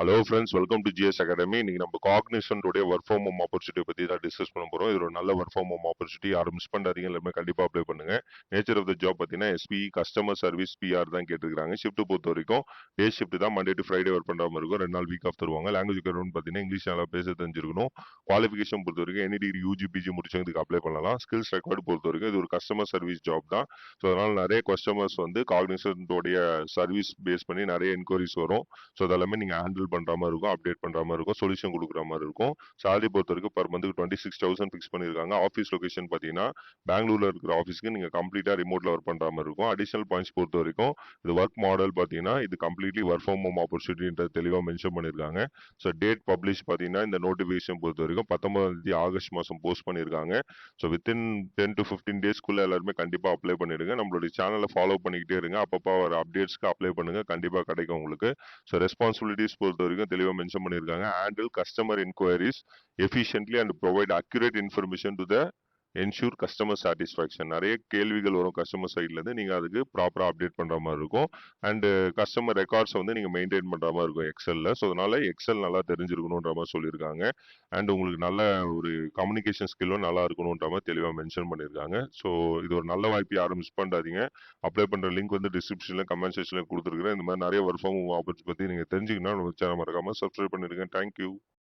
Hello friends welcome to GS academy இன்னைக்கு நம்ம காக்னிஷனுடைய ஒர்க் ஃப்ரம் ஹோம் ஆப்பர்ச்சுனிட்டி பத்தி தான் டிஸ்கஸ் பண்ண போகிறோம் இது ஒரு நல்ல ஒர்க் ஃப்ரம் ஹோம் ஆப்பர்ச்சுனிட்டி யாரும் மிஸ் பண்ணாதீங்க. எல்லாமே கண்டிப்பா அப்ளை பண்ணுங்க. நேச்சர் ஆஃப் த ஜாப் பார்த்தீங்கன்னா எஸ்பி கஸ்டமர் சர்வீஸ் பிஆர் தான் கேட்டிருக்காங்க ஷிஃப்ட் பொறுத்த வரைக்கும் டே ஷிஃப்ட் தான் மண்டே டு ஃப்ரைடே ஒர்க் பண்ற மாதிரி இருக்கும். ரெண்டு நாள் வீக் ஆஃப் தருவாங்க. லாங்குவேஜ் கரண்ட் பார்த்தீங்கன்னா இங்கிலீஷ் நல்லா பேச தெரிஞ்சிருக்கணும். குவாலிஃபிகேஷன் பொறுத்த வரைக்கும் எனி டிகிரி யூஜி பிஜி முடிச்சவங்களுக்கு அப்ளை பண்ணலாம். ஸ்கில்ஸ் ரெக்கார்டு பொறுத்த வரைக்கும் இது ஒரு கஸ்டமர் சர்வீஸ் ஜாப் தான். ஸோ அதனால் நிறைய கஸ்டமர்ஸ் வந்து காக்னிஷனுடைய சர்வீஸ் பேஸ் பண்ணி நிறைய என்கொயரிஸ் வரும். ஸோ அதெல்லாமே நீங்கள் ஹேண்டில் பண்ணுற மாதிரி இருக்கும் அப்டேட் பண்ணுற மாதிரி இருக்கும் சொல்யூஷன் கொடுக்குற மாதிரி இருக்கும். Salary பொறுத்த வரைக்கும் பர் மந்த்துக்கு டுவெண்ட்டி சிக்ஸ் தௌசண்ட் ஃபிக்ஸ் பண்ணியிருக்காங்க. ஆஃபீஸ் லொகேஷன் பார்த்தீங்கன்னா பெங்களூரில் இருக்கிற ஆஃபீஸ்க்கு நீங்கள் கம்ப்ளீட்டாக ரிமோட்டில் ஒர்க் பண்ணுற மாதிரி இருக்கும். அடிஷனல் பாயிண்ட்ஸ் பொறுத்த வரைக்கும் இது ஒர்க் மாடல் பார்த்தீங்கன்னா இது கம்ப்ளீட்லி ஒர்க் ஃப்ரம் ஹோம் ஆப்பர்ச்சுனிட்டின்றது தெளிவாக மென்ஷன் பண்ணியிருக்காங்க ஸோ டேட் பப்ளிஷ் பார்த்தீங்கன்னா இந்த நோட்டிஃபிகேஷன் பொறுத்த வரைக்கும் பத்தொன்பதாம் தேதி ஆகஸ்ட் மாதம் போஸ்ட் பண்ணியிருக்காங்க so within ten to fifteen டேஸ்க்குள்ளே எல்லாருமே கண்டிப்பாக அப்ளை பண்ணிடுங்க. நம்மளுடைய சேனலை ஃபாலோ பண்ணிக்கிட்டே இருங்க. அப்பப்போ வர அப்டேட்ஸ்க்கு அப்ளை பண்ணுங்க. கண்டிப்பாக கிடைக்கும் உங்களுக்கு. ஸோ ரெஸ்பான்சிபிலிட்டிஸ் பொறுத்த வரைக்கும் தெளிவாக மென்ஷன் பண்ணியிருக்காங்க handle customer enquiries efficiently and provide accurate information to the ensure customer satisfaction நிறைய கேள்விகள் வரும் கஸ்டமர் சைட்லேருந்து நீங்கள் அதுக்கு ப்ராப்பராக அப்டேட் பண்ணுற மாதிரி இருக்கும். அண்டு கஸ்டமர் ரெக்கார்ட்ஸ் வந்து நீங்கள் மெயின்டைன் பண்ணுற மாதிரி இருக்கும் எக்ஸலில் ஸோ அதனால் எக்ஸல் நல்லா தெரிஞ்சிருக்கணுன்ற மாதிரி சொல்லியிருக்காங்க. அண்ட் உங்களுக்கு நல்ல ஒரு கம்யூனிகேஷன் ஸ்கில்லும் நல்லா இருக்கணுன்ற மாதிரி தெளிவாக மென்ஷன் பண்ணியிருக்காங்க. ஸோ இது ஒரு நல்ல வாய்ப்பு யாரும் மிஸ் பண்ணாதீங்க. அப்ளை பண்ணுற லிங்க் வந்து டிஸ்கிரிப்ஷனில் கமெண்ட் செக்ஷனில் கொடுத்துருக்குறேன். இந்த மாதிரி நிறைய ஒர்க் ஃபார்ம் ஆப்பர்ச்சு பற்றி நீங்கள் தெரிஞ்சுக்கணும் நம்ம சேனல் மறக்காமல் சப்ஸ்கிரைப் பண்ணிருக்கேன் தேங்க்யூ